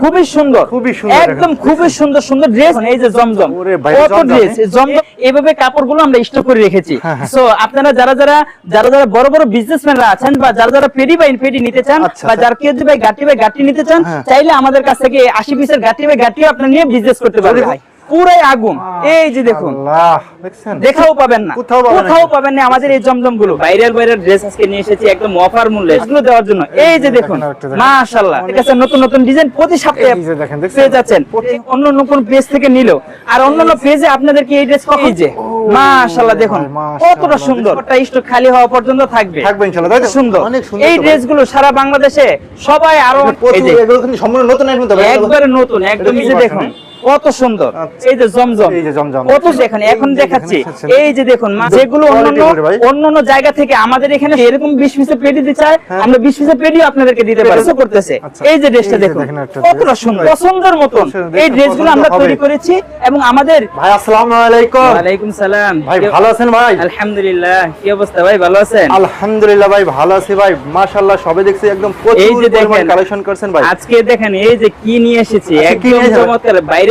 খুবই সুন্দর খুবই সুন্দর একদম খুবই সুন্দর সুন্দর ড্রেস এই যে জমজম কত ড্রেস হ্যাঁ? জমজম এইভাবে কাপড়গুলো আমরা স্টক করে রেখেছি হ্যাঁ, হ্যাঁ। সো আপনারা যারা যারা যারা যারা বড় বড় বিজনেসম্যানরা আছেন বা যারা যারা পেডি বাই পেডি নিতে চান আচ্ছা, বা আচ্ছা। যারা কেজি বাই গাটি বাই গাটি নিতে চান হ্যাঁ। চাইলে আমাদের কাছ থেকে আশি পিসের গাটি বাই গাটি আপনারা নিয়ে বিজনেস করতে পারবেন ভাই। পুরাই আগুন। এই যে দেখুন। দেখাও পাবেন না। কোথাও পাবেন না। কোথাও পাবেন না আমাদের এই জমজমগুলো বাইরের বাইরের ড্রেস আজকে নিয়ে এসেছি একদম অফার মূল্যে এগুলো দেওয়ার জন্য। এই যে দেখুন মাশাআল্লাহ। ঠিক আছে নতুন নতুন ডিজাইন প্রতি সপ্তাহে এই যে দেখেন, দেখছেন? পেয়ে যাচ্ছেন। অন্য অন্য কোন পেজ থেকে নিলো। আর অন্য অন্য পেজে আপনাদেরকে এই ড্রেস এই যে। মাশাআল্লাহ দেখুন। কতটা সুন্দর। স্টক খালি হওয়া পর্যন্ত থাকবে। থাকবে ইনশাআল্লাহ তাই সুন্দর। অনেক সুন্দর এই তো ড্রেসগুলো সারা বাংলাদেশে সবাই আরও এই যে এগুলো কিন্তু সম্পূর্ণ নতুন আইটেম তো একবারে নতুন একদম এই যে দেখুন। কত সুন্দর। আচ্ছা। এই যে জমজম। এই যে জমজম। কত দেখেন এখন দেখাচ্ছি। এই যে দেখুন যেগুলো অন্যান্য অন্যান্য জায়গা থেকে আমাদের এখানে এরকম 20 পিসের পেডি দিতে চায় হ্যাঁ। আমরা 20 পিসের পেডিও আপনাদেরকে দিতে পারি। করতেছে। আচ্ছা। এই যে ড্রেসটা দেখুন কতটা। সুন্দর পছন্দের মতন এই ড্রেসগুলো আমরা তৈরি করেছি এবং আমাদের ভাই আসসালামু আলাইকুম। ওয়ালাইকুম সালাম। ভাই ভালো আছেন ভাই? আলহামদুলিল্লাহ কি অবস্থা ভাই ভালো আছেন? আলহামদুলিল্লাহ ভাই ভালো আছি ভাই। মাশাআল্লাহ সবে দেখছি একদম প্রচুর কালেকশন করছেন ভাই। আজকে দেখেন এই যে কি নিয়ে এসেছি আচ্ছা, একদম নিয়ে এসেছেন?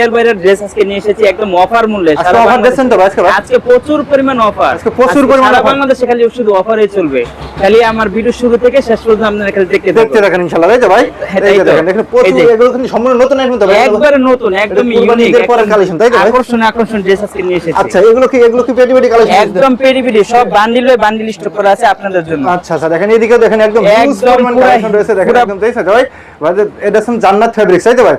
চমৎকার বাইরের ড্রেস আজকে নিয়ে এসেছি একদম অফার মূল্যে। সারা দিচ্ছেন তো আজকে আজকে প্রচুর পরিমাণ অফার আজকে প্রচুর পরিমাণ offer। বাংলাদেশে খালি শুধু অফারই চলবে। খালি আমার ভিডিও শুরু থেকে শেষ পর্যন্ত আপনারা খালি দেখতে দেখতে থাকুন। দেখেন ইনশাআল্লাহ তাই তো ভাই? হ্যাঁ, এই যে দেখেন দেখেন প্রচুর এগুলো কিন্তু সম্পূর্ণ নতুন আইটেম তো ভাই একবারে নতুন একদম ইউনিক পরের collection, তাই তো ভাই? আকর্ষণ আকর্ষণ ড্রেস আজকে নিয়ে এসেছি। আচ্ছা এগুলো কি এগুলো কি পেটি পেটি কালেকশন একদম পেডি পেডি সব বান্ডিল হয়ে বান্ডিল স্টক করা আছে আপনাদের জন্য। আচ্ছা আচ্ছা দেখেন এদিকে দেখেন একদম একদম পুরা- কালেকশন রয়েছে দেখেন একদম দেখছেন ভাই? ভাই যে এটা জান্নাত ফেব্রিক্স তাই তো ভাই?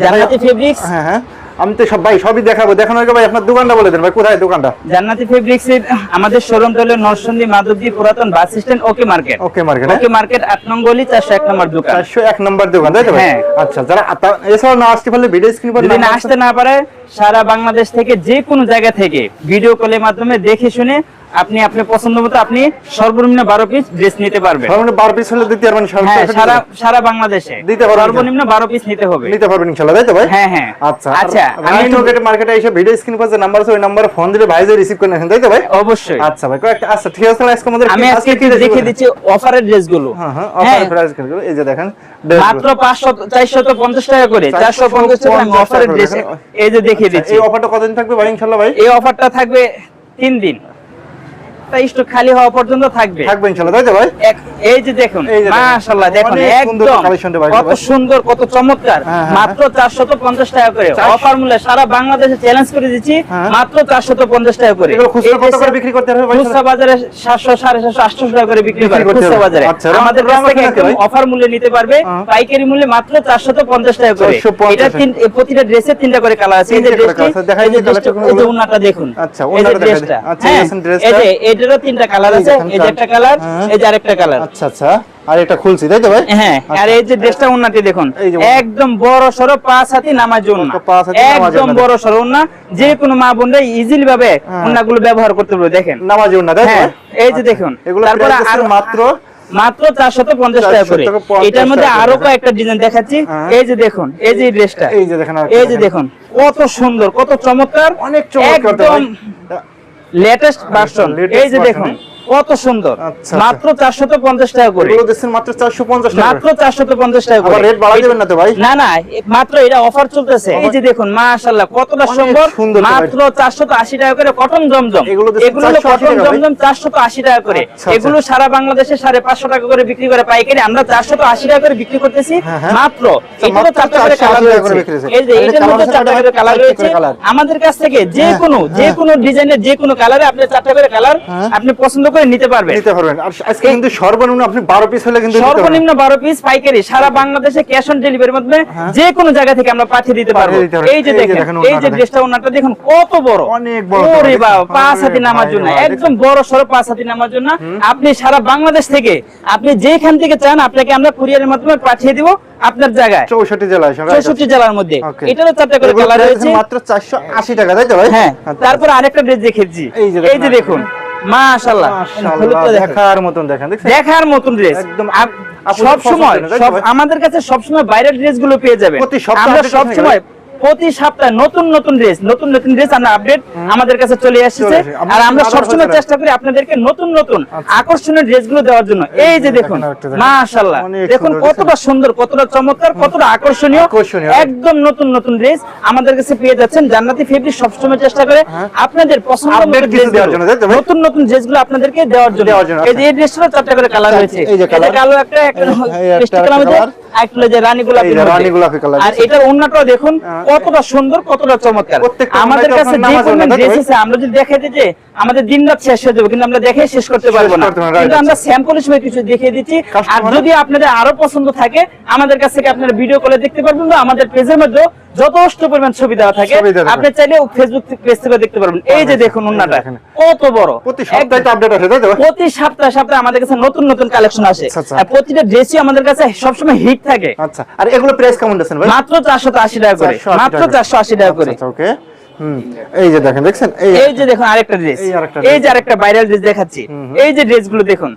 জান্নাতি ফেব্রিক্স হ্যাঁ হ্যাঁ। আমি তো সব ভাই সবই দেখাবো। দেখানোর আগে ভাই আপনার দোকানটা বলে দেন ভাই কোথায় দোকানটা? জান্নাতি ফেব্রিক্স এর আমাদের শোরুমটা হলো নরসন্দী মাধবদী পুরাতন bus stand okay market okay market okay market আট নং গলি চারশো এক নম্বর দোকান। চারশো এক নম্বর দোকান তাই তো ভাই? হ্যাঁ। আচ্ছা যারা এছাড়াও না আসতে পারলে ভিডিও স্ক্রিন পর যদি না আসতে না পারে সারা বাংলাদেশ থেকে যে কোনো জায়গা থেকে ভিডিও কলের মাধ্যমে দেখে শুনে আপনি আপনার পছন্দ মতো আপনি সর্বনিম্ন বারো পিস ড্রেস নিতে পারবেন। সর্বনিম্ন বারো পিস হলে দিতে পারবেন সারা- হ্যাঁ সারা সারা বাংলাদেশে দিতে পারবেন। সর্বনিম্ন বারো পিস নিতে হবে। নিতে পারবেন ইনশাআল্লাহ তাই তো ভাই? হ্যাঁ, হ্যাঁ। আচ্ছা আচ্ছা, আমি একটু- মার্কেটে এসে ভিডিও স্ক্রিন পর নাম্বার আছে ওই নাম্বারে ফোন দিলে ভাই যে রিসিভ করে নেন তাই তো ভাই? অবশ্যই। আচ্ছা ভাই কয়েকটা আচ্ছা ঠিক আছে আজকে আমাদের আমি আজকে কি দেখে দিচ্ছি অফারের ড্রেসগুলো। হ্যাঁ হ্যাঁ হ্যাঁ, অফার প্রাইসগুলো এই যে দেখেন মাত্র পাঁচশো চারশত পঞ্চাশ টাকা করে চারশো পঞ্চাশ টাকা আমি 450 অফারের ড্রেস এই যে দেখিয়ে আচ্ছা, দিচ্ছি। এই অফারটা কতদিন থাকবে ভাই ইনশাআল্লাহ ভাই? এই অফারটা থাকবে তিন দিন। তাই স্টক খালি হওয়া পর্যন্ত থাকবে। থাকবে ইনশাআল্লাহ তাই তো ভাই? এই যে দেখুন দেখুন। মাশাআল্লাহ দেখুন একদম কত সুন্দর কত চমৎকার। হ্যাঁ, হ্যাঁ, মাত্র 450 টাকা করে। অফার মূল্যে সারা বাংলাদেশে চ্যালেঞ্জ করে দিচ্ছি হ্যাঁ। মাত্র 450 টাকা করে। এগুলো খুচরা কত করে বিক্রি করতে হবে ভাই? খুচরা বাজারে 700 750 800 টাকা করে বিক্রি করে খুচরা বাজারে। আচ্ছা, আমাদের কাছ থেকে একদম অফার মূল্যে নিতে পারবে। পাইকারি মূল্যে মাত্র 450 টাকা করে। এটা তিন প্রতিটা ড্রেসের তিনটা করে কালার আছে। এই যে ড্রেসটি দেখাই যে ড্রেসটা এই যে কোনগুলো? দেখুন। আচ্ছা, যে দেখাই আচ্ছা, এই ড্রেসটা। এই যে তিনটা কালার এই আছে এই যে একটা কালার হ্যাঁ। এই যে আরেকটা কালার আচ্ছা আচ্ছা। আর এটা খুলছি তাই তো ভাই? হ্যাঁ আর এই যে ড্রেসটা উন্নতি দেখুন। একদম বড় সড়ো পাঁচ হাতি নামাজ উন্না একদম বড় সড়ো উন্না যে কোনো মা বোনরা ইজিলি ভাবে হ্যাঁ। উন্নাগুলো ব্যবহার করতে পারবে দেখেন। নামাজি উন্না তাই হ্যাঁ এই যে আচ্ছা। দেখুন তারপরে আরও মাত্র মাত্র চারশত পঞ্চাশ টাকা করে। এটার মধ্যে আরও কয়েকটা ডিজাইন দেখাচ্ছি। হ্যাঁ। এই যে দেখুন এই যে ড্রেসটা এই যে দেখেন এই যে দেখুন। কত সুন্দর কত চমৎকার। অনেক চমৎকার একদম লেটেস্ট ভার্সন এই যে দেখুন কত সুন্দর। আচ্ছা, মাত্র চারশত পঞ্চাশ টাকা করে। মাত্র 450 টাকা মাত্র চারশত পঞ্চাশ টাকা করে। রেট বাড়াই দেবেন না তো ভাই? না না মাত্র এটা অফার চলতেছে। এই যে দেখুন কতটা সুন্দর। মাত্র 480 টাকা করে কটন জমজম। এগুলো দিচ্ছেন এগুলো হলো 480 কটন। জমজম 480 টাকা করে। আচ্ছা, আচ্ছা। এগুলো সারা বাংলাদেশে 550 টাকা করে বিক্রি করে পাইকারি। আমরা 480 টাকা করে বিক্রি করতেছি হ্যাঁ, হ্যাঁ। মাত্র। আচ্ছা, এটারও মাত্র চারটা করে কালার রয়েছে। এই যে এটার মধ্যে চারটা করে কালার রয়েছে আমাদের কাছ থেকে যে হ্যাঁ, কোনো যে। কোনো ডিজাইনের যে কোনো কালারে আপনি চারটা করে কালার। আপনি পছন্দ করে নিতে পারবেন। নিতে পারবেন। আর আজকে কিন্তু সর্বনিম্ন আপনি 12 পিস হলে কিন্তু সর্বনিম্ন বারো পিস পাইকারি সারা বাংলাদেশে ক্যাশ অন ডেলিভারির মাধ্যমে যে কোনো জায়গা থেকে আমরা পাঠিয়ে দিতে পারব। এই যে দেখেন এই যে ড্রেসটা ওনাটা দেখুন কত বড়। অনেক বড়। ওরে বাবা পাঁচ হাতি নামার জন্য একদম বড় পাঁচ হাতি নামার জন্য। আপনি সারা বাংলাদেশ থেকে আপনি যেখান থেকে চান আপনাকে আমরা কুরিয়ারের মাধ্যমে পাঠিয়ে দিব আপনার জায়গায়। 64 জেলায় সবাই চৌষট্টি জেলার মধ্যে. এটারও চারটা করে কালার রয়েছে। মাত্র 480 টাকা তাই তো ভাই? হ্যাঁ আচ্ছা। তারপর আরেকটা ড্রেস দেখেছি এই যে দেখুন দেখুন। মাশাআল্লাহ। দেখুন। দেখার মতন দেখেন দেখার মতন ড্রেস একদম সব সময়? আমাদের কাছে সব সময় বাইরের ড্রেসগুলো পেয়ে যাবে সবসময় সপ্তাহে আমরা সব সময় প্রতি সপ্তাহে নতুন নতুন ড্রেস নতুন নতুন ড্রেস আমরা আপডেট আমাদের কাছে চলে আসছে। আমরা আর আমরা সবসময় চেষ্টা করি আপনাদেরকে নতুন নতুন আচ্ছা। আকর্ষণীয় ড্রেসগুলো দেওয়ার জন্য এই যে দেখুন মাশাআল্লাহ দেখুন কতটা সুন্দর কতটা চমৎকার কতটা আকর্ষণীয়। একদম নতুন নতুন ড্রেস আমাদের কাছে পেয়ে যাচ্ছেন জান্নাতি ফেব্রিক সবসময় চেষ্টা করে হ্যাঁ। আপনাদের পছন্দ দেওয়ার জন্য? নতুন নতুন ড্রেসগুলো আপনাদেরকে দেওয়ার জন্য এই যে এই ড্রেসটারও চারটা করে কালার চারটে, রয়েছে এই যে কালো একটা একটা পেস্ট কালার মধ্যে। যে রানী গোলাপি রানী গোলাপি colour আর। এটার অন্যটাও দেখুন হ্যাঁ। কতটা সুন্দর কতটা চমৎকার। আমাদের কাছে যে পরিমাণ ড্রেস আছে আমরা যদি দেখাই দিতে আমাদের দিন রাত শেষ হয়ে যাবে কিন্তু আমরা দেখে শেষ করতে পারব না। কিন্তু আমরা স্যাম্পল হিসেবে কিছু দেখিয়ে দিচ্ছি। আর যদি আপনাদের আরও পছন্দ থাকে আমাদের কাছ থেকে আপনারা ভিডিও কলে দেখতে পারবেন বা আমাদের পেজের মধ্যে যথেষ্ট পরিমাণ ছবি দেওয়া থাকে। আপনি চাইলে ফেসবুক পেজ থেকে দেখতে পারবেন। এই যে দেখুন ওনাটা কত বড়। প্রতি সপ্তাহে আপডেট আসে তাই তো? প্রতি সপ্তাহে সপ্তাহে আমাদের কাছে নতুন নতুন কালেকশন আসে। আচ্ছা, আচ্ছা। আর প্রতিটা ড্রেসই আমাদের কাছে সবসময় হিট থাকে। আচ্ছা। আর এগুলো প্রাইস কেমন দিচ্ছেন ভাই? মাত্র চারশো আশি টাকা করে। 480 মাত্র টাকা। চারশো আশি টাকা করে। আচ্ছা ওকে। এই যে দেখেন দেখছেন? এই যে দেখুন আরেকটা ড্রেস এই। যে আরেকটা ভাইরাল ড্রেস দেখাচ্ছি। এই যে ড্রেসগুলো দেখুন।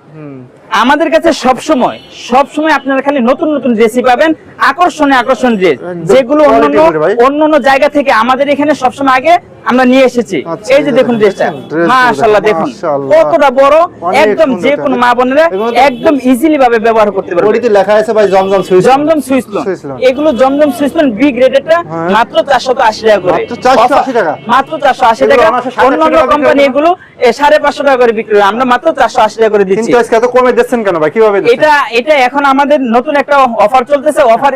আমাদের কাছে সব সময় সব সময় আপনারা খালি নতুন নতুন ড্রেসই পাবেন আকর্ষণীয় আকর্ষণ ড্রেস যেগুলো অন্যান্য অন্যান্য জায়গা থেকে আমাদের এখানে সবসময় আগে আমরা নিয়ে এসেছি। আচ্ছা, এই যে দেখুন ড্রেসটা মাশাআল্লাহ দেখুন। কতটা বড় একদম যে। কোনো মা বোনেরা একদম ইজিলি ভাবে ব্যবহার করতে পারবে। বডিতে লেখা আছে ভাই জমজম সুইচ জমজম সুইসলন। এগুলো জমজম সুইসলন বি গ্রেডেরটা। মাত্র 480 টাকা করে। মাত্র 480 টাকা? মাত্র 480 টাকা। অনায়াসে 780 অন্যান্য কোম্পানি এগুলো এ, 550 টাকা করে বিক্রি আমরা মাত্র 480 টাকা করে দিচ্ছি। কিন্তু আজকে এত কমে দিচ্ছেন কেন ভাই? কীভাবে? এটা এটা এখন আমাদের নতুন একটা অফার চলতেছে। অফার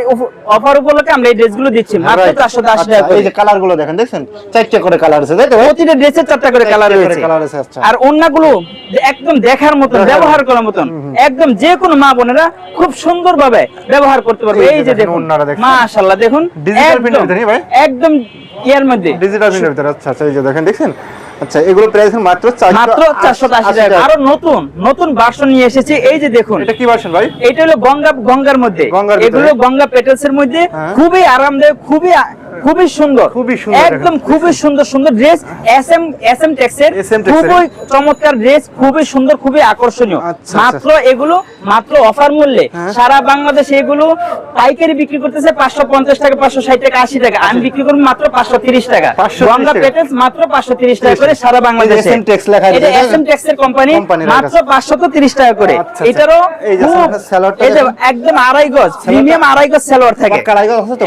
অফার উপলক্ষে আমরা এই ড্রেসগুলো দিচ্ছি। মাত্র Right. 480 আচ্ছা, টাকা এই যে কালারগুলো দেখেন দেখছেন? চারটে করে কালার আছে তাই তো প্রতিটা ড্রেসের চারটা করে কালার করে রয়েছে। আছে, আচ্ছা। আর অন্যগুলো একদম দেখার দেখার ব্যবহার করার মতন। একদম যে কোনো মা বোনেরা খুব সুন্দর ভাবে ব্যবহার করতে পারবে। এই যে দেখুন মাশাআল্লাহ দেখুন। Print একদম- ভিতরে, ভাই? একদম ইয়ার মধ্যে। ডিজিটাল প্রিন্টের ভিতরে আচ্ছা আচ্ছা এই যে দেখেন দেখছেন? আচ্ছা এগুলো প্রাইস মাত্র 480 মাত্র চারশো আশি টাকা। আরও নতুন নতুন ভার্সন নিয়ে এসেছি। এই যে দেখুন। এটা কি ভার্সন ভাই? এটা হলো গঙ্গা গঙ্গার মধ্যে? এগুলো গঙ্গা পেটেলস এর মধ্যে। হ্যাঁ। খুবই আরামদায়ক খুবই খুবই সুন্দর খুবই সুন্দর একদম। খুবই সুন্দর সুন্দর ড্রেস এসএম এসএম টেক্সের SM Tex এর। খুবই চমৎকার ড্রেস খুবই সুন্দর খুবই আকর্ষণীয় আচ্ছা, মাত্র এগুলো মাত্র অফার মূল্যে হ্যাঁ। সারা বাংলাদেশে এগুলো পাইকারি বিক্রি করতেছে পাঁচশো পঞ্চাশ টাকা পাঁচশো ষাট টাকা আশি টাকা আমি বিক্রি করব মাত্র পাঁচশো তিরিশ টাকা গঙ্গা টাকা। পেটেলস মাত্র পাঁচশো তিরিশ টাকা করে সারা বাংলাদেশে আছে, এসএম টেক্সের কোম্পানি মাত্র। পাঁচশো তিরিশ টাকা করে আচ্ছা, আচ্ছা। এটারও। একদম আড়াই গজ প্রিমিয়াম আড়াই গজ সালোয়ার থাকে?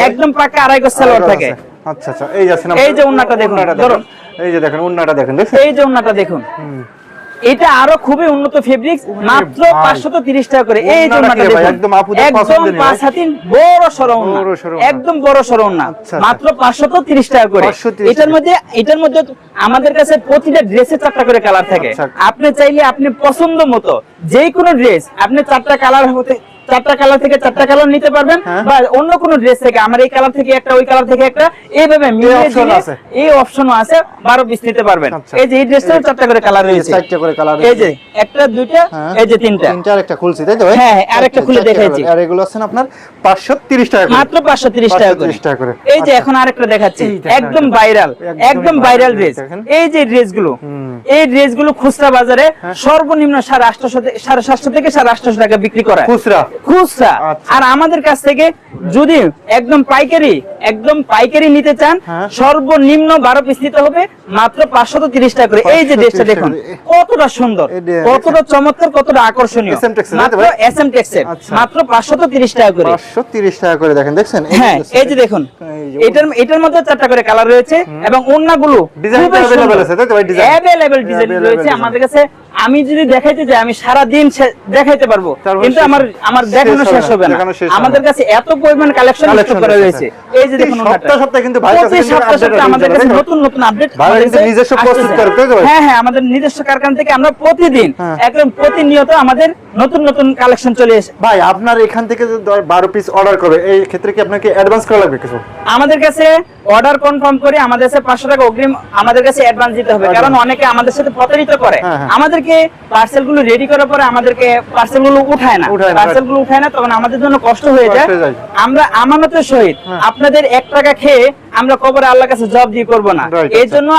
একদম পাক্কা আড়াই গজ সালোয়ার থাকে? আচ্ছা আচ্ছা। এই যাচ্ছে না এই যে ওড়নাটা দেখুন, এই যে দেখেন ওন্নাটা দেখেন এই যে ওন্নাটা দেখুন। এটা আরও খুবই উন্নত ফেব্রিক্স মাত্র ভাই। পাঁচশত তিরিশ টাকা করে। এই একদম একদম পাঁচ হাতিন বড় সরো ওন্না। বড় সরো ওড়না। একদম বড় সরো ওন্না। আচ্ছা, আচ্ছা। মাত্র তিরিশ টাকা করে। এটার মধ্যে এটার মধ্যে আমাদের কাছে প্রতিটা ড্রেসের চারটা করে কালার থাকে। আচ্ছা। আপনি চাইলে আপনি পছন্দ মতো যে কোনো ড্রেস আপনি চারটা কালার হতে চারটা কালার থেকে চারটা কালার নিতে পারবেন হ্যাঁ। বা অন্য কোনো ড্রেস থেকে আমার এই কালার থেকে একটা ওই কালার থেকে একটা এইভাবে। এই অপশনও আছে বারো পিস নিতে পারবেন আচ্ছা। এই যে এই ড্রেসটাও চারটা করে কালার রয়েছে চারটে করে কালার এই যে একটা দুইটা হ্যাঁ। এই যে তিনটা তিনটা আর একটা খুলছি তাই তো ভাই হ্যাঁ, হ্যাঁ, আরেকটা আচ্ছা, খুলে দেখাইছি। আর এগুলো আছেন আপনার 530 টাকা করে মাত্র পাঁচশো তিরিশ টাকা করে 530 টাকা করে। এই যে আচ্ছা। এখন আরেকটা দেখাচ্ছি একদম ভাইরাল একদম ভাইরাল ড্রেস এই যে ড্রেসগুলো এই ড্রেসগুলো খুচরা বাজারে সর্বনিম্ন সাড়ে আটশো সাড়ে সাতশো থেকে সাড়ে আটশো টাকা বিক্রি করা খুচরা খুচরা। আচ্ছা। আর আমাদের কাছ থেকে যদি একদম পাইকারি একদম পাইকারি নিতে চান হ্যাঁ। সর্বনিম্ন বারো পিস নিতে হবে মাত্র পাঁচশো তিরিশ টাকা করে। এই যে 530 ড্রেসটা দেখুন কতটা সুন্দর কতটা চমৎকার কতটা আকর্ষণীয়। মাত্র এস এম টেক্সের। মাত্র পাঁচশো তিরিশ টাকা করে। 530 টাকা করে দেখেন দেখছেন? হ্যাঁ এই যে দেখুন এটার এটার মধ্যে চারটা করে কালার রয়েছে এবং? Design? অ্যাভেলেবল ডিজাইন রয়েছে আমাদের কাছে। আমি যদি দেখাইতে যাই আমি সারা দিন দেখাইতে পারব। কিন্তু আমার আমার দেখানো শেষ হবে না। আমাদের কাছে এত পরিমাণ কালেকশন করা রয়েছে। এই যে দেখুন সপ্তাহে। সপ্তাহে কিন্তু প্রতি কিন্তু সপ্তাহে আমাদের কাছে নতুন নতুন আপডেট ভাইরা কিন্তু নিজস্ব প্রস্তুত করে, তো হ্যাঁ হ্যাঁ আমাদের নিজস্ব কারখানা থেকে আমরা প্রতিদিন হ্যাঁ। একদম প্রতিনিয়ত আমাদের নতুন নতুন কালেকশন চলে আসে ভাই আপনার এখান থেকে যদি 12 পিস অর্ডার করবে এই ক্ষেত্রে কি আপনাকে অ্যাডভান্স করা লাগবে কিছু? আমাদের কাছে অর্ডার কনফার্ম করে আমাদের কাছে পাঁচশো টাকা অগ্রিম আমাদের কাছে অ্যাডভান্স দিতে হবে। কারণ অনেকে আমাদের সাথে প্রতারিত করে। হ্যাঁ, আমাদেরকে পার্সেলগুলো রেডি করার পরে আমাদেরকে পার্সেলগুলো উঠায় না পার্সেলগুলো উঠায় না তখন আমাদের জন্য কষ্ট হয়ে যায়। আমরা আমানতের সহিত হ্যাঁ। আপনাদের এক টাকা খেয়ে আমরা কবরে আল্লাহর কাছে জব দিয়ে করব না। এই আচ্ছা। জন্য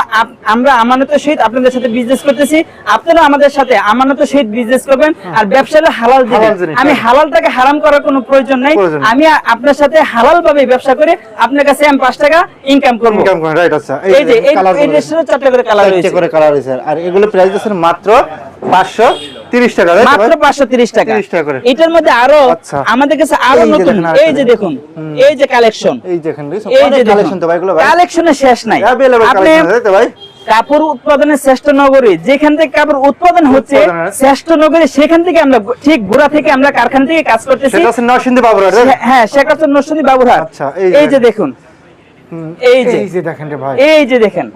আমরা আমানতের সহিত আপনাদের সাথে বিজনেস করতেছি। আপনারা আমাদের সাথে আমানতের সহিত বিজনেস করবেন আর ব্যবসাটা হালাল দিবেন। আমি হালালটাকে হারাম করার কোনো প্রয়োজন নাই। আমি আপনার সাথে হালাল ভাবে ব্যবসা করে আপনার কাছে আমি পাঁচ টাকা ইনকাম করব। ইনকাম করেন রাইট আচ্ছা। এই যে এই ড্রেসের চারটা করে কালার রয়েছে। করে কালার রয়েছে। আর এগুলো প্রাইস আছে মাত্র পাঁচশো তিরিশ টাকা তাই তো ভাই? মাত্র পাঁচশো তিরিশ টাকা। 30 টাকা করে। এটার মধ্যে আরও। আমাদের কাছে আরও নতুন এই যে দেখুন এই যে কালেকশন এই দেখেন এই যে কালেকশন তো ভাই এগুলো ভাই। কালেকশনের শেষ নাই। আপনি কালেকশন তাই তো ভাই? কাপড় উৎপাদনের শ্রেষ্ঠ নগরী যেখান থেকে কাপড় উৎপাদন হচ্ছে শ্রেষ্ঠ নগরী সেখান থেকে আমরা ঠিক গোড়া থেকে আমরা কারখানা থেকে কাজ করতেছি। সেটা হচ্ছে নরসিংদী বাবুরা তাই তো? হ্যাঁ, হ্যাঁ শেখ হাসিনা নরসিংদী বাবুরহাট। আচ্ছা, এই যে- দেখুন এই যে এই যে। দেখেন রে ভাই। এই যে দেখেন।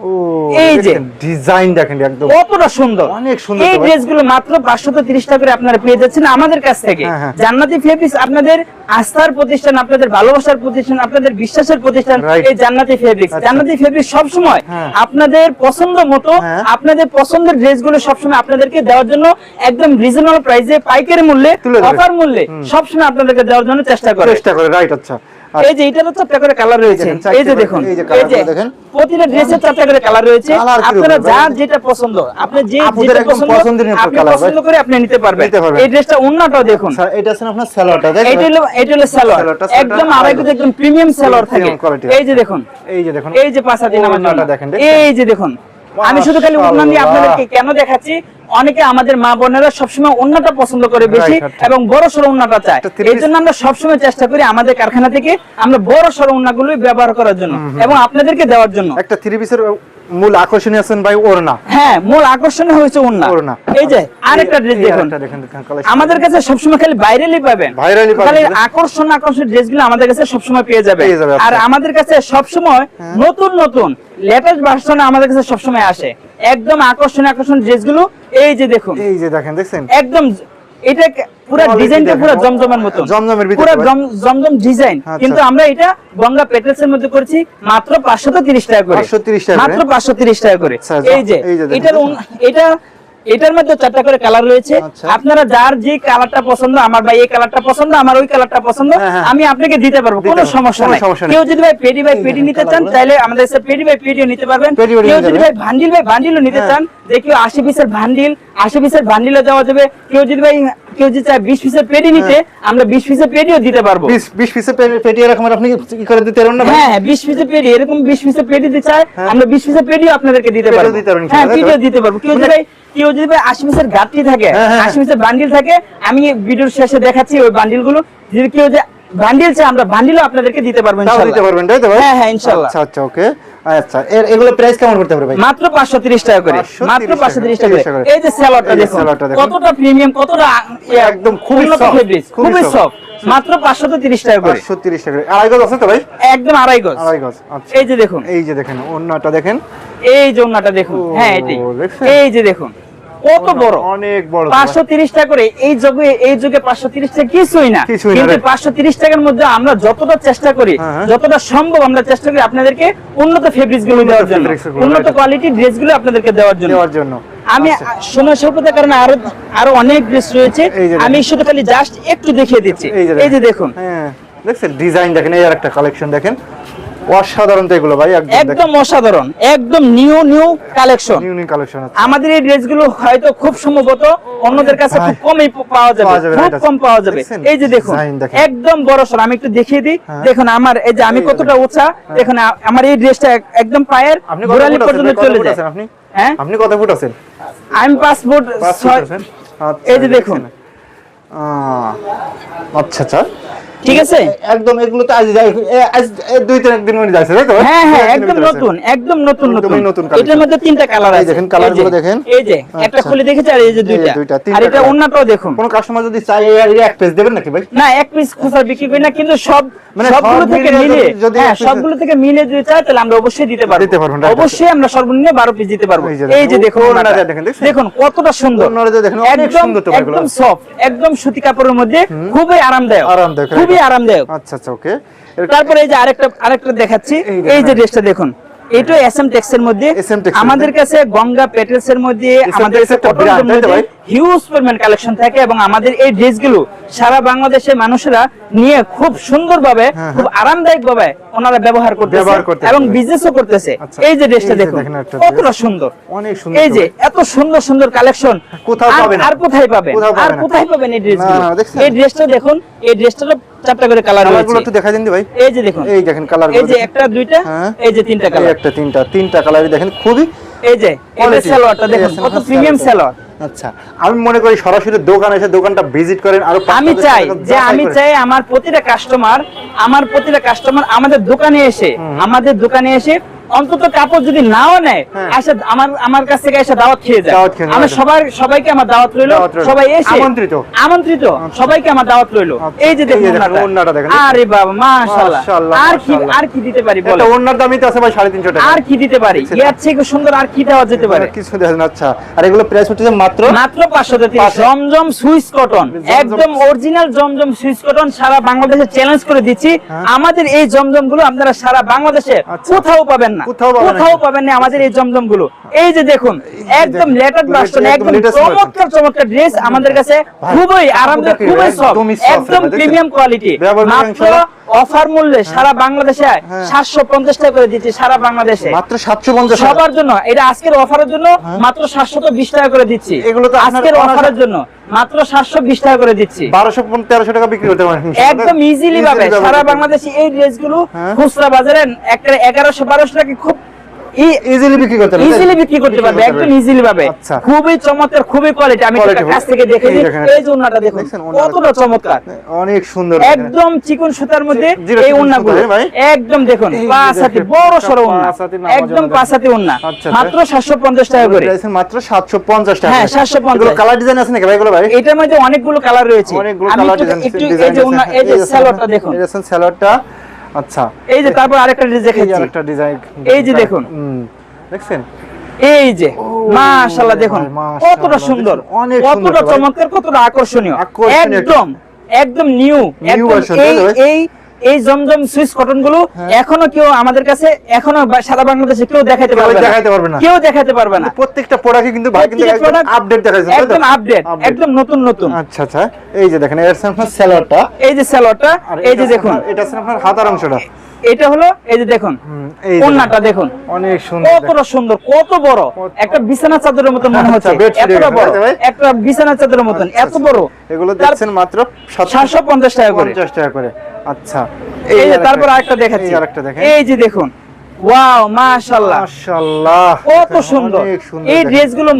এই যে। ডিজাইন দেখেন একদম। কতটা সুন্দর। অনেক সুন্দর এই ড্রেসগুলো মাত্র পাঁচশত তিরিশ টাকা করে আপনারা পেয়ে যাচ্ছেন আমাদের কাছ থেকে। হ্যাঁ, হ্যাঁ। জান্নাতি ফেব্রিক্স আপনাদের আস্থার প্রতিষ্ঠান আপনাদের ভালোবাসার প্রতিষ্ঠান আপনাদের বিশ্বাসের প্রতিষ্ঠান এই জান্নাতি ফেব্রিক্স আচ্ছা। জান্নাতি ফেব্রিক্স সবসময় হ্যাঁ। আপনাদের পছন্দ মতো। আপনাদের পছন্দের ড্রেসগুলো সবসময় আপনাদেরকে দেওয়ার জন্য একদম রিজনেবল প্রাইসে পাইকারি মূল্যে অফার মূল্যে সবসময় আপনাদেরকে দেওয়ার জন্য চেষ্টা করে। চেষ্টা করে রাইট আচ্ছা। এই যে এটারও চারটা করে কালার রয়েছে। এই যে দেখুন এই যে। প্রতিটা ড্রেসের চারটা করে কালার রয়েছে। আপনারা যার যেটা পছন্দ আপনি যে যেটা পছন্দ আপনি পছন্দ করে আপনি নিতে পারবেন। এই ড্রেসটা অন্যটাও দেখুন। এটা আছে আপনার স্যালোয়ারটা তাই তো হলো এটা হলো সালোয়ার সালোয়ারটা, সালোয়ারটা একদম আড়াই গজ একদম প্রিমিয়াম সালোয়ার থাকে। এই যে দেখুন। এই যে দেখুন। এই যে পাঁচ দেখেন, এই যে দেখুন। আমি শুধু খালি ওড়না দিয়ে আপনাদেরকে কেন দেখাচ্ছি? অনেকে আমাদের মা বোনেরা সবসময় ওড়নাটা পছন্দ করে বেশি. এবং বড় সড়ো ওড়নাটা চায় এই জন্য আমরা সবসময় চেষ্টা করি আমাদের কারখানা থেকে আমরা বড় সড়ো ওড়নাগুলো ব্যবহার করার জন্য এবং আপনাদেরকে দেওয়ার জন্য একটা থ্রি পিসের মূল আকর্ষণীয় আছেন ভাই ওড়না হ্যাঁ মূল আকর্ষণ হয়েছে ওড়না ওড়না। এই যে আরেকটা ড্রেস দেখুন। আমাদের কাছে সবসময় খালি ভাইরালই পাবেন Virally পাবেন? আকর্ষণ আকর্ষণ ড্রেসগুলো আমাদের কাছে সবসময় পেয়ে যাবে আচ্ছা। আর আমাদের কাছে সবসময় নতুন নতুন লেটেস্ট ভার্সনে আমাদের কাছে সবসময় আসে একদম আকর্ষণ আকর্ষণ ড্রেসগুলো এই যে দেখুন। এই যে দেখেন দেখছেন? একদম এটা পুরো ডিজাইনটা পুরো জমজমের মতো জমজমের ভিতরে পুরো জমজম ডিজাইন। আচ্ছা। কিন্তু আমরা এটা গঙ্গা এর মধ্যে করছি মাত্র 530 টাকা করে। 530 টাকা করে? মাত্র 530 টাকা করে। আচ্ছা, এই যে এটা এটার মধ্যে চারটা করে কালার রয়েছে আচ্ছা। আপনারা যার যে কালারটা পছন্দ আমার ভাই এই কালারটা পছন্দ আমার ওই কালারটা পছন্দ হ্যাঁ, হ্যাঁ। আমি আপনাকে দিতে পারব কোনো সমস্যা নাই। কেউ যদি ভাই পেডি ভাই পেডি নিতে চান। তাহলে আমাদের পেডি ভাই পেডিও নিতে পারবেন কেউ যদি ভাই ভান্ডিল ভাই ভান্ডিলও নিতে হ্যাঁ। চান যে কেউ আশি পিসের ভান্ডিল আশি পিসের দেওয়া যাবে। কেউ যদি ভাই কেউ যদি চায় বিশ পিসের পেডি নিতে আমরা বিশ পিসের পেডিও দিতে পারব। বিশ পিসের পেটি এরকম আপনি কি করে দিতে পারবেন না হ্যাঁ বিশ পিসের পেডি এরকম বিশ পিসের পেডি দিতে চায় হ্যাঁ। আমরা বিশ পিসের পেডিও আপনাদেরকে দিতে পারব। হ্যাঁ? পেডিও দিতে পারব। কেউ যদি মানে- কেউ যদি ভাই আশি পিসের গাঁটটি থাকে হ্যাঁ, হ্যাঁ, আশি পিসের বান্ডিল থাকে আমি ভিডিওর শেষে দেখাচ্ছি ওই বান্ডিলগুলো যদি কেউ যে বান্ডিল চায় আমরা বান্ডিলও আপনাদেরকে দিতে পারব ইনশাআল্লাহ দিতে পারবেন তাই তো ভাই? হ্যাঁ, হ্যাঁ, ইনশাআল্লাহ। আচ্ছা আচ্ছা ওকে। আচ্ছা এর এগুলো প্রাইস কেমন করতে পারবে ভাই? মাত্র পাঁচশো তিরিশ টাকা করে। মাত্র টাকা, পাঁচশো তিরিশ টাকা করে। এই যে স্যালোয়ারটা দেখুন কতটা প্রিমিয়াম কতটা একদম খুবই fabrics, খুবই সফট মাত্র পাঁচশো তিরিশ টাকা করে। পাঁচশো তিরিশ টাকা আড়াই গজ আছে তো ভাই? একদম আড়াই গজ। আড়াই গজ আচ্ছা। এই যে দেখুন। এই যে দেখেন অন্যটা দেখেন। এই যে ওনাটা দেখুন। হ্যাঁ এটি। দেখছেন? এই যে দেখুন। কত বড়? অনেক বড় পাঁচশো টাকা করে এই যুগে এই যুগে পাঁচশো টাকা কিছুই না। কিন্তু পাঁচশো তিরিশ টাকার মধ্যে আমরা যতটা চেষ্টা করি হ্যাঁ, হ্যাঁ। যতটা সম্ভব আমরা চেষ্টা করি আপনাদেরকে উন্নত ফেব্রিক্সগুলো দেওয়ার জন্য উন্নত. কোয়ালিটির ড্রেসগুলো আপনাদেরকে দেওয়ার জন্য। আমি আচ্ছা। সময় স্বল্পতার কারণে আরও আরও অনেক ড্রেস রয়েছে। আমি শুধু খালি জাস্ট একটু দেখিয়ে দিচ্ছি। এই যে দেখুন। দেখছেন? ডিজাইন দেখেন এই আর একটা কালেকশন দেখেন। অসাধারণ এগুলো ভাই একদম অসাধারণ একদম new new collection. New new collection আমাদের এই ড্রেসগুলো হয়তো খুব সম্ভবত অন্যদের কাছে খুব কমই পাওয়া যাবে খুব কম পাওয়া যাবে। এই যে দেখুন একদম বড় সর আমি একটু দেখিয়ে দিই। হ্যাঁ। দেখুন আমার এই যে আমি কতটা উঁচা দেখুন আমার এই ড্রেসটা একদম পায়ের গোড়ালি পর্যন্ত চলে যায়। আপনি? হ্যাঁ? আপনি কত ফুট আছেন? আমি পাঁচ ফুট আচ্ছা, এই যে দেখুন। আচ্ছা আচ্ছা। ঠিক আছে? একদম এগুলো তো আজ আজ দুই তিন একদিন মধ্যে যাচ্ছে তাই তো? হ্যাঁ হ্যাঁ একদম নতুন একদম নতুন নতুন। নতুন এটার মধ্যে তিনটা কালার আছে। দেখেন, দেখেন। এই যে একটা আচ্ছা। খুলে দেখেছি আর এই যে দুইটা। আর এটা অন্যটাও দেখুন। কোনো কাস্টমার যদি চাই এর এক পেজ দেবেন নাকি ভাই? না এক পিস খুচরা বিক্রি করি না কিন্তু সব মানে সবগুলো থেকে মিলে হ্যাঁ সবগুলো থেকে মিলে যদি চাই তাহলে আমরা অবশ্যই দিতে পারব। দিতে right, অবশ্যই আমরা সর্বনিম্ন বারো পিস দিতে পারব। এই যে দেখুন, দেখুন কতটা সুন্দর। দেখেন, একদম। একদম সফট একদম সুতি কাপড়ের মধ্যে খুবই আরামদায়ক। আরামদায়ক, খুবই আরামদায়ক। আচ্ছা আচ্ছা ওকে। তারপরে এই যে আরেকটা আরেকটা দেখাচ্ছি। এই যে হ্যাঁ। ড্রেসটা দেখুন। এটা এস টেক্স এর মধ্যে। SM Tex এর আমাদের কাছে গঙ্গা পেটেলস এর মধ্যে আমাদের? হিউজ পরিমাণ কালেকশন থাকে এবং আমাদের এই ড্রেসগুলো সারা বাংলাদেশের মানুষেরা নিয়ে খুব সুন্দরভাবে হ্যাঁ, খুব আরামদায়ক ভাবে ওনারা ব্যবহার করতেছে এবং বিজনেসও করতেছে। আচ্ছা। এই যে ড্রেসটা দেখুন কতটা সুন্দর। অনেক সুন্দর এই যে এত সুন্দর সুন্দর কালেকশন কোথাও আর- পাবেন আর কোথায় পাবেন? আর কোথায় পাবেন এই ড্রেসগুলো না, এই ড্রেসটা দেখুন এই ড্রেসটারও চারটা করে কালার রয়েছে। একটু দেখা দিন ভাই। এই যে দেখুন। এই দেখেন কালার এই যে একটা দুইটা হ্যাঁ। এই যে তিনটা এই কালার একটা তিনটা তিনটা কালারই দেখেন। খুবই এই যে এটা সালোয়ারটা এই কত প্রিমিয়াম সালোয়ার। সালোয়ার আচ্ছা আমি মনে করি সরাসরি দোকানে এসে দোকানটা ভিজিট করেন আর আমি চাই যে আমি চাই আমার প্রতিটা কাস্টমার আমার প্রতিটা কাস্টমার আমাদের দোকানে এসে আমাদের দোকানে এসে অন্তত কাপড় যদি নাও নেয় হ্যাঁ। এসে আমার আমার কাছ থেকে এসে দাওয়াত খেয়ে যায়। আমি। সবার সবাইকে আমার দাওয়াত রইল। সবাই এসে আমন্ত্রিত। আমন্ত্রিত। সবাইকে আমার দাওয়াত রইল। আচ্ছা, এই যে দেখুন ওন্নাটা। দেখেন। আরে বাবা মাশাআল্লাহ। আর কি আর কি দিতে পারি বলে একটা ওনার দামই তো আছে ভাই সাড়ে তিনশো টাকা। আর কি দিতে পারি? ইয়ার থেকে সুন্দর আর কি দেওয়া যেতে পারে? কিছু দেখেন আচ্ছা। আর এগুলো প্রাইস হচ্ছে মাত্র? মাত্র পাঁচশো তিরিশ পাঁচশো। জমজম সুইস কটন একদম অরিজিনাল জমজম সুইস কটন সারা বাংলাদেশে চ্যালেঞ্জ করে দিচ্ছি। আমাদের এই জমজমগুলো আপনারা সারা বাংলাদেশে হ্যাঁ। আচ্ছা। কোথাও পাবেন না। কোথাও পাবেন না। আমাদের এই জমজমগুলো এই যে দেখুন একদম লেটার ভার্সন একদম চমৎকার চমৎকার ড্রেস আমাদের কাছে খুবই আরামদায়ক খুবই সফট একদম প্রিমিয়াম কোয়ালিটি মাত্র। অফার মূল্যে সারা বাংলাদেশে হ্যাঁ। সাতশো পঞ্চাশ টাকা করে দিচ্ছি সারা বাংলাদেশে। মাত্র সাতশো পঞ্চাশ সবার জন্য এটা আজকের অফারের জন্য মাত্র সাতশো বিশ টাকা করে দিচ্ছি। হ্যাঁ। এগুলো তো আজকের অফারের জন্য মাত্র সাতশো বিশ টাকা করে দিচ্ছি। বারোশো তেরোশো টাকা বিক্রি করতে পারেন। একদম ইজিলি ভাবে সারা বাংলাদেশে এই ড্রেসগুলো হ্যাঁ। খুচরা বাজারে একটা এগারোশো বারোশো টাকা খুব ইজিলি বিক্রি করতে পারবেন ইজিলি বিক্রি করতে পারবে একদম ইজিলি ভাবে। আচ্ছা। খুবই চমৎকার খুবই কোয়ালিটি আমি কাছ থেকে দেখে এই দিই দেখেন। এই যে উন্নাটা দেখুন কতটা চমৎকার। অনেক সুন্দর একদম চিকন সুতার মধ্যে এই চিকন উন্নাগুলো সুতা, হ্যাঁ? একদম দেখুন পাঁচ হাতি বড় একদম পাঁচ হাতি আচ্ছা, মাত্র টাকা করে। মাত্র টাকা। হ্যাঁ, 750 কালার ডিজাইন আছে নাকি ভাই এগুলো ভাই? এটার মধ্যে অনেকগুলো কালার রয়েছে। অনেকগুলো কালার ডিজাইন এই যে উন্না- এই যে স্যালোডটা দেখুন। এই দেখুন স্যালোডটা আচ্ছা এই যে তারপর আরেকটা ডিজাইন আরেকটা ডিজাইন এই যে দেখুন। দেখছেন এই যে মাশাআল্লাহ দেখুন কতটা সুন্দর কতটা। চমৎকার কতটা আকর্ষণীয় একদম একদম নিউ একদম এই? এই জমজম সুইস কটনগুলো। এখনও কেউ আমাদের কাছে এখনও সারা বাংলাদেশে কেউ দেখাতে পারবে দেখাতে পারবে না। কেউ দেখাতে পারবে না। প্রত্যেকটা প্রোডাক্টই কিন্তু ভাই আপডেট দেখাইছেন একদম আপডেট একদম নতুন নতুন। আচ্ছা আচ্ছা। এই যে দেখেন এর আপনার এই যে আর এই যে দেখুন। এটা আপনার হাতার অংশটা। এটা হলো এই যে দেখুন ওন্নাটা দেখুন। অনেক সুন্দর কতটা সুন্দর কত বড়। একটা বিছানা চাদরের মতন মনে হচ্ছে। আচ্ছা, এতটা বড়। একটা বিছানা চাদরের মতন এত বড়। এগুলো দেখছেন মাত্র সাতশো পঞ্চাশ টাকা করে। পঞ্চাশ টাকা করে। আচ্ছা। এই যে তারপর আরেকটা দেখাচ্ছি। আরেকটা দেখেন। এই যে দেখুন। ওয়াও মাশাআল্লাহ। মাশাআল্লাহ। কত সুন্দর। এই ড্রেসগুলো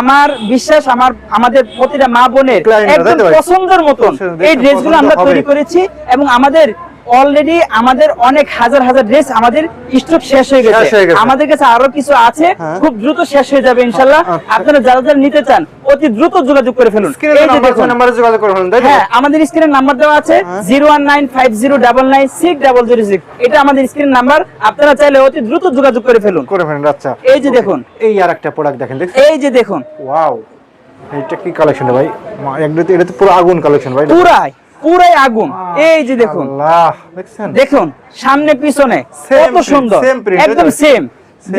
আমার বিশ্বাস আমার আমাদের প্রতিটা মা বোনের একদম? পছন্দের মতন এই ড্রেস ড্রেসগুলো আমরা তৈরি করেছি এবং আমাদের অলরেডি আমাদের অনেক হাজার হাজার ড্রেস আমাদের স্টক শেষ হয়ে গেছে। হয়ে। আমাদের কাছে আরও কিছু আছে হ্যাঁ। খুব দ্রুত শেষ হয়ে যাবে ইনশাল্লাহ। আচ্ছা। আপনারা যারা যারা নিতে চান অতি দ্রুত যোগাযোগ করে ফেলুন। হ্যাঁ আমাদের স্ক্রিনের নাম্বার দেওয়া আছে হ্যাঁ। Zero one nine five zero double nine six double zero six এটা আমাদের স্ক্রিন নাম্বার আপনারা চাইলে অতি দ্রুত যোগাযোগ করে ফেলুন। করে ফেলুন আচ্ছা। এই যে দেখুন। এই আর একটা প্রোডাক্ট দেখেন এই যে দেখুন। ওয়াও এটা কি কালেকশন ভাই? একদম এটা তো পুরো আগুন কালেকশন ভাই। পুরাই। পুরাই আগুন। এই যে দেখুন। দেখুন সামনে পিছনে কত সুন্দর। একদম সেম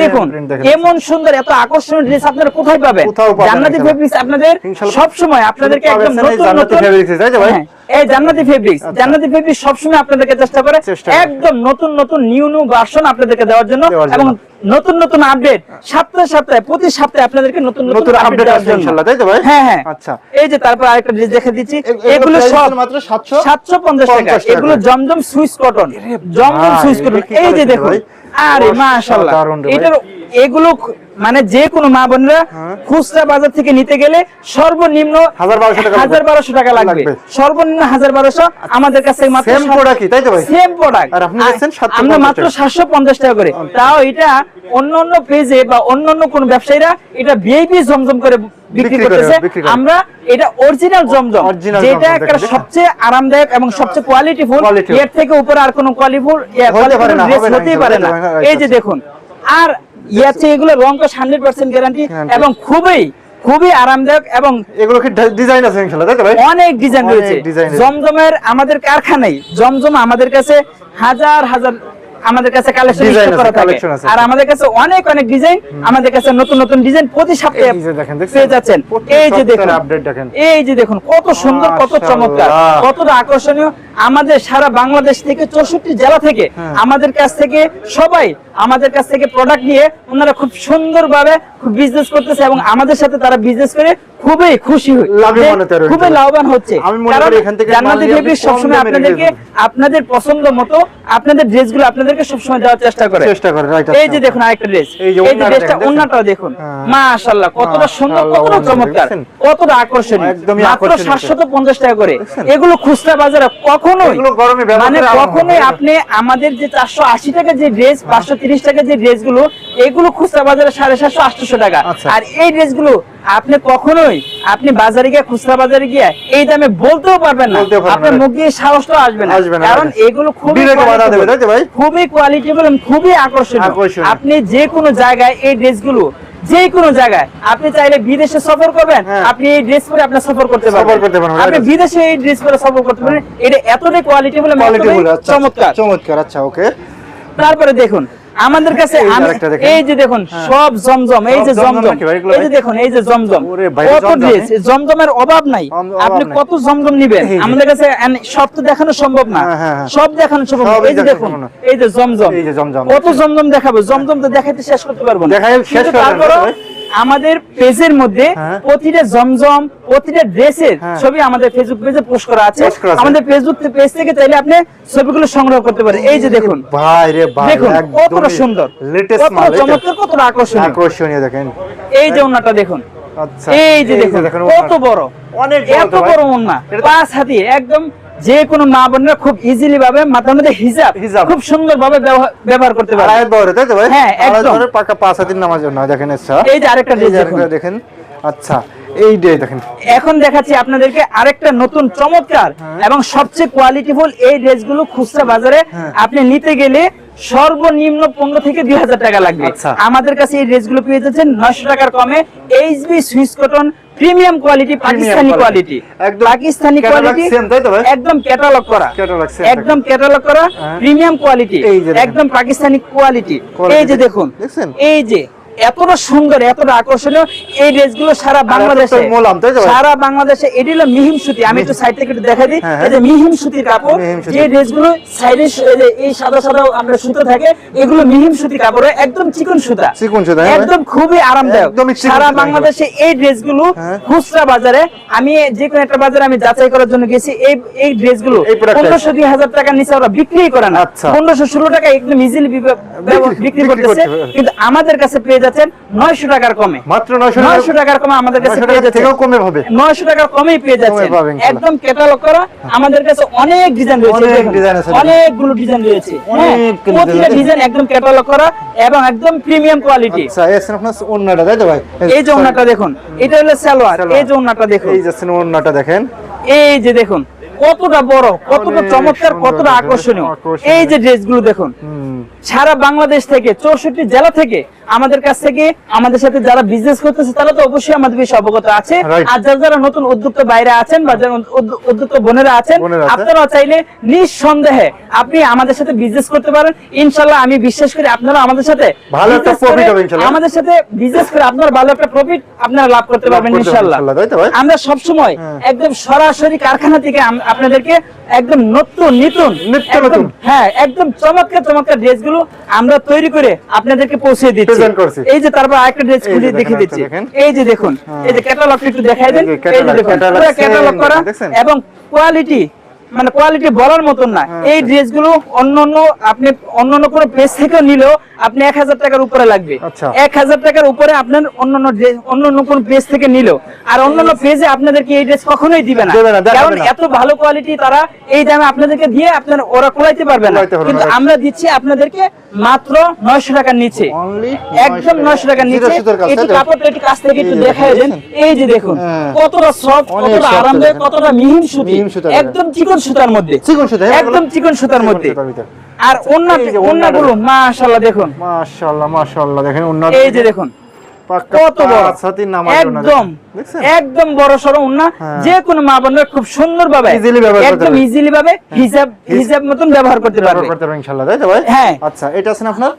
দেখুন। এমন সুন্দর এত আকর্ষণীয় ড্রেস আপনারা কোথায় পাবেন? জান্নাতি ফেব্রিক্স আপনাদের। সব সময় আপনাদেরকে একদম নতুন নতুন fabrics, তাই ভাই? হ্যাঁ, এই জান্নাতি ফেব্রিক্স আচ্ছা। জান্নাতি ফেব্রিক্স সব সময় আপনাদেরকে চেষ্টা করে। একদম নতুন নতুন নিউ নিউ ভার্সন আপনাদেরকে দেওয়ার জন্য দেওয়ার জন্য। এবং নতুন নতুন আপডেট সপ্তাহে সপ্তাহে প্রতি সপ্তাহে আপনাদেরকে নতুন নতুন আপডেট আসবে ইনশাআল্লাহ তাই তো ভাই? হ্যাঁ হ্যাঁ। আচ্ছা। এই যে তারপর আরেকটা জিনিস দেখে দিচ্ছি এগুলো সব মাত্র 700 সাতশো পঞ্চাশ টাকা। 50 টাকা। এগুলো Zamzam Swiss cotton Zamzam Swiss cotton এই যে দেখো দেখুন। আরে মাশাআল্লাহ। এটার এগুলো মানে যে কোনো মা বোনরা হ্যাঁ। খুচরা বাজার থেকে নিতে গেলে সর্বনিম্ন হাজার বারোশো টাকা লাগবে। সর্বনিম্ন হাজার বারোশো আমাদের কাছে মাত্র সেম সাত- প্রোডাক্টই তাই তো ভাই? সেম প্রোডাক্ট আর আপনি দিচ্ছেন 750 আমরা মাত্র সাতশো পঞ্চাশ টাকা করে। তাও এটা অন্য অন্য পেজে বা অন্য অন্য কোন ব্যবসায়ীরা এটা ভিআইপি জমজম করে বিক্রি করতেছে। আমরা এটা অরিজিনাল জমজম। যেটা একটা সবচেয়ে আরামদায়ক এবং সবচেয়ে কোয়ালিটিফুল Quality। এর থেকে উপরে আর কোনো কোয়ালিফুল হতে পারে না, হতেই পারে না এই যে আচ্ছা। দেখুন। আর ইয়াতে এগুলো রং তো হান্ড্রেড পার্সেন্ট গ্যারান্টি এবং খুবই খুবই আরামদায়ক এবং এগুলো কি ডিজাইন আছে ইনশাআল্লাহ তাই তো ভাই? অনেক ডিজাইন রয়েছে। জমজমের আমাদের কারখানায় জমজম আমাদের কাছে হাজার হাজার আমাদের কাছে কালেকশন করা থাকে। আর আমাদের কাছে অনেক অনেক ডিজাইন আমাদের কাছে নতুন নতুন ডিজাইন প্রতি সপ্তাহে এই যে পেয়ে যাচ্ছেন। এই যে দেখুন। এই যে দেখুন কত সুন্দর কত চমৎকার। কতটা আকর্ষণীয়। আমাদের সারা বাংলাদেশ থেকে চৌষট্টি জেলা থেকে হ্যাঁ। আমাদের কাছ থেকে সবাই আমাদের কাছ থেকে প্রোডাক্ট নিয়ে ওনারা খুব সুন্দরভাবে খুব বিজনেস করতেছে এবং আমাদের সাথে তারা বিজনেস করে খুবই খুশি। খুবই লাভবান হচ্ছে। জান্নাতি ফেব্রিক সবসময় আপনাদেরকে আপনাদের পছন্দ মতো আপনাদের ড্রেসগুলো আপনাদেরকে সবসময় দেওয়ার চেষ্টা করে। চেষ্টা করে, এই আচ্ছা। যে দেখুন আরেকটা ড্রেস এই যে ড্রেসটা ওন্নাটাও দেখুন হ্যাঁ। মাশাআল্লাহ কতটা সুন্দর কতটা চমৎকার। কতটা আকর্ষণীয়। একদমই মাত্র আকর্ষণীয়। সাতশত পঞ্চাশ টাকা করে। এগুলো খুচরা বাজারে কখনোই এগুলো গরমে ব্যবহার মানে কখনোই আপনি আমাদের যে চারশো আশি টাকা যে ড্রেস পাঁচশো তিরিশ টাকা যে ড্রেসগুলো এগুলো খুচরা বাজারে সাড়ে সাতশো আটশো টাকা। আচ্ছা। আর এই ড্রেসগুলো আপনি কখনোই আপনি বাজারে গিয়ে খুচরা বাজারে গিয়ে এই দামে বলতেও পারবেন না। আপনার মুখ দিয়ে সাহসটাও আসবে না। আসবে না, কারণ এগুলো খুবই? খুবই কোয়ালিটেবল এবং খুবই আকর্ষণীয়। আপনি যে কোনো জায়গায় এই ড্রেসগুলো যে কোনো জায়গায় আপনি চাইলে বিদেশে সফর করবেন হ্যাঁ। আপনি এই ড্রেস পরে আপনার সফর করতে পারবেন। আপনি বিদেশে এই ড্রেস পরে সফর করতে পারবেন। এটা এতটাই কোয়ালিটি বলে আচ্ছা চমৎকার। চমৎকার আচ্ছা ওকে তারপরে দেখুন আমাদের কাছে এই যে দেখেন। হ্যাঁ। সব জমজম এই যে জমজম এই যে দেখুন এই যে জমজম। কত ড্রেস হ্যাঁ? জমজমের অভাব নাই। আপনি কত জমজম নিবেন? আমাদের কাছে সব তো দেখানো সম্ভব না। হ্যাঁ। সব দেখানো সম্ভব এই যে দেখুন এই যে জমজম। কত জমজম দেখাবো? জমজম তো দেখাইতে শেষ করতে পারব না। শেষ আমাদের পেজের মধ্যে হ্যাঁ। প্রতিটা জমজম প্রতিটা ড্রেসের হ্যাঁ। ছবি আমাদের ফেসবুক পেজে পোস্ট করা আছে। আমাদের ফেসবুক পেজ থেকে চাইলে আপনি ছবিগুলো সংগ্রহ করতে পারেন। এই যে দেখুন। ভাই রে ভাই দেখুন কতটা সুন্দর। লেটেস্ট মাল। চমৎকার কতটা আকর্ষণীয়। আকর্ষণীয় দেখেন। এই যে ওন্নাটা দেখুন। আচ্ছা এই যে দেখুন কত বড়। অনেক এত বড় ওন্না এটা পাঁচ হাতি একদম যে কোনো মা বোনরা খুব ইজিলি ভাবে মাথার মধ্যে হিজাব হিজাব। খুব সুন্দর ভাবে ব্যবহার করতে পারে আড়াই তাই তো ভাই? হ্যাঁ, একদম। পাকা পাঁচ দিন নামাজ দেখেন এই যে আরেকটা দেখেন। আচ্ছা এই ডে দেখেন। এখন দেখাচ্ছি আপনাদেরকে আরেকটা নতুন চমৎকার এবং সবচেয়ে কোয়ালিটিফুল এই ড্রেসগুলো খুচরা বাজারে হ্যাঁ। আপনি নিতে গেলে সর্বনিম্ন পনেরো থেকে দুই হাজার টাকা লাগবে। আচ্ছা। আমাদের কাছে এই ড্রেসগুলো পেয়ে যাচ্ছেন নয়শো টাকার কমে HB Swiss cotton premium quality Pakistani quality একদম পাকিস্তানি কোয়ালিটি? একদম ক্যাটালগ করা। একদম ক্যাটালগ করা হ্যাঁ। প্রিমিয়াম কোয়ালিটি একদম পাকিস্তানি কোয়ালিটি এই যে দেখুন। এই যে এতটা সুন্দর এতটা আকর্ষণীয় এই ড্রেসগুলো সারা বাংলাদেশে? সারা বাংলাদেশে এটি হলো মিহিম সুতি। আমি একটু সাইড থেকে দেখা দিই। হ্যাঁ, এই যে মিহিম সুতির কাপড় যে ড্রেসগুলো সাইডে এই সাদা সাদা আমরা সুতো থাকে এগুলো মিহিম সুতি কাপড় একদম চিকন সুতা। চিকন সুতা, হ্যাঁ। একদম খুবই আরামদায়ক। সারা বাংলাদেশে এই ড্রেসগুলো হ্যাঁ। খুচরা বাজারে আমি যে কোনো একটা বাজারে আমি যাচাই করার জন্য গেছি। এই এই ড্রেসগুলো দুই হাজার টাকার নিচে ওরা বিক্রি করে না। আচ্ছা। পনেরোশো ষোলো টাকা একদম ইজিলি বিক্রি করতেছে। কিন্তু আমাদের কাছে পেয়ে যাচ্ছেন নয়শো টাকার কমে। মাত্র নয়শো টাকার কমে আমাদের কাছে পেয়ে যাচ্ছে কমে হবে। নয়শো টাকার কমেই পেয়ে যাচ্ছে। একদম ক্যাটালগ করা আমাদের কাছে অনেক ডিজাইন রয়েছে। অনেকগুলো ডিজাইন রয়েছে। হ্যাঁ, প্রতিটা ডিজাইন একদম ক্যাটালগ করা এবং একদম প্রিমিয়াম কোয়ালিটি আচ্ছা এসেন আপনার ওন্নাটা তাই তো ভাই? এই যে ওন্নাটা দেখুন এটা হলো সালোয়ার। এই যে ওন্নাটা দেখুন। এই ওন্নাটা দেখেন। এই যে দেখুন কতটা বড় কতটা চমৎকার কতটা আকর্ষণীয়। এই যে ড্রেসগুলো দেখুন সারা বাংলাদেশ থেকে চৌষট্টি জেলা থেকে আমাদের কাছ থেকে আমাদের সাথে যারা বিজনেস করতেছে তারা তো অবশ্যই আমাদের বিষয়ে অবগত আছে আর যারা যারা নতুন উদ্যোক্তা বাইরে আছেন বা যারা উদ্য- উদ্যোক্তা বোনেরা আছেন আপনারা চাইলে নিঃসন্দেহে আপনি আমাদের সাথে বিজনেস করতে পারেন ইনশাল্লাহ আমি বিশ্বাস করি আপনারা আমাদের সাথে ভালো একটা profit হবে ইনশাল্লাহ। আমাদের সাথে বিজনেস করে আপনারা ভালো একটা প্রফিট আপনারা লাভ করতে পারবেন ভাই? আমরা সব সময় হ্যাঁ। একদম সরাসরি কারখানা থেকে আপনাদেরকে একদম নতুন নিতুন নিত্য নতুন। হ্যাঁ একদম চমৎকার চমৎকার ড্রেসগুলো আমরা তৈরি করে আপনাদেরকে পৌঁছে দিচ্ছি Present করছি। এই যে তারপর আরেকটা ড্রেস খুলে দেখিয়ে দিচ্ছি। এই যে দেখুন এই যে ক্যাটালগটা একটু দেখাই দেন। এই যে দেখুন পুরো ক্যাটালগ করা এবং কোয়ালিটি মানে কোয়ালিটি বলার মতন না। হ্যাঁ, এই ড্রেসগুলো অন্য অন্য আপনি অন্য অন্য কোনো পেজ থেকে নিলেও আপনি এক হাজার টাকার উপরে লাগবে। আচ্ছা। এক হাজার টাকার উপরে আপনার অন্য অন্য ড্রেস অন্য অন্য কোনো পেজ থেকে নিলেও। আর অন্য অন্য পেজে আপনাদেরকে এই ড্রেস কখনোই দিবে না। কারণ এত ভালো কোয়ালিটি তারা এই দামে আপনাদেরকে দিয়ে আপনার ওরা কোলাইতে পারবে না। কিন্তু আমরা দিচ্ছি আপনাদেরকে মাত্র নয়শো টাকার নিচে। একদম নয়শো টাকার নিচে। সুতোর কাজ, একটু তাই কাপড়টা একটু কাছ থেকে একটু দেখায় দেন। এই যে দেখুন হ্যাঁ। কতটা সফট কতটা আরামদায়ক কতটা মিহিন সুতি। একদম চিকন সুতার মধ্যে। চিকন সুতা, হ্যাঁ, একদম চিকন সুতার মধ্যে। আর যে অন্যগুলো মাশাআল্লাহ দেখুন। মাশাআল্লাহ মাশাআল্লাহ দেখেন ওন্নাটা এই যে দেখুন। কত বড়। একদম একদম বড় সড়ো উন্না হ্যাঁ। যে কোনো মা বোনরা খুব সুন্দর ভাবে একদম ইজিলি ভাবে হিসাব হিসাব মতন ব্যবহার করতে পারবে। ইনশাআল্লাহ তাই তো ভাই? হ্যাঁ। আচ্ছা এটা আছেন আপনার?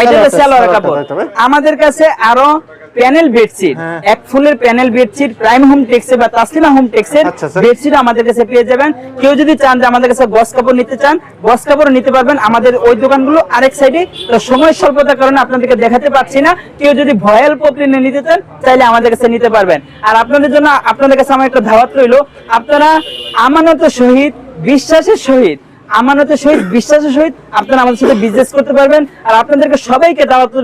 এটা হলো সালোয়ারটা, কাপড়। ভাই? আমাদের কাছে আরও প্যানেল বেডশিট হ্যাঁ। এক ফুলের প্যানেল বেডশিট প্রাইম হোম টেক্সে বা তাসলিমা হোম টেক্সের আচ্ছা, বেডশিট আমাদের কাছে পেয়ে যাবেন। কেউ যদি চান যে আমাদের কাছে গস কাপড় নিতে চান গস কাপড় নিতে পারবেন আমাদের ওই দোকানগুলো আরেক সাইডে। তো সময় স্বল্পতার কারণে আপনাদেরকে দেখাতে পারছি না। কেউ যদি ভয়েল পপলিনে নিতে চান চাইলে আমাদের কাছে নিতে পারবেন। আর আপনাদের জন্য আপনাদের কাছে আমার একটা ধাওয়াত রইল আপনারা আমানত সহিত বিশ্বাসের সহিত আমানতের সহিত বিশ্বাসের সহিত আপনারা আমাদের সাথে বিজনেস করতে পারবেন। আর আপনাদেরকে সবাইকে দাওয়াত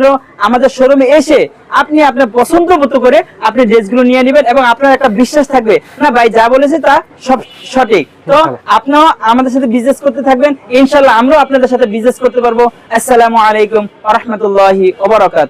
আমাদের শোরুমে এসে আপনি আপনার পছন্দ মতো করে আপনি ড্রেসগুলো নিয়ে নেবেন এবং আপনার একটা বিশ্বাস থাকবে। না ভাই যা বলেছে তা সব সঠিক। তো আপনিও আমাদের সাথে বিজনেস করতে থাকবেন। ইনশাল্লাহ আমরাও আপনাদের সাথে বিজনেস করতে পারব। আসসালামু আলাইকুম রহমতুল্লাহি ওবরাকাত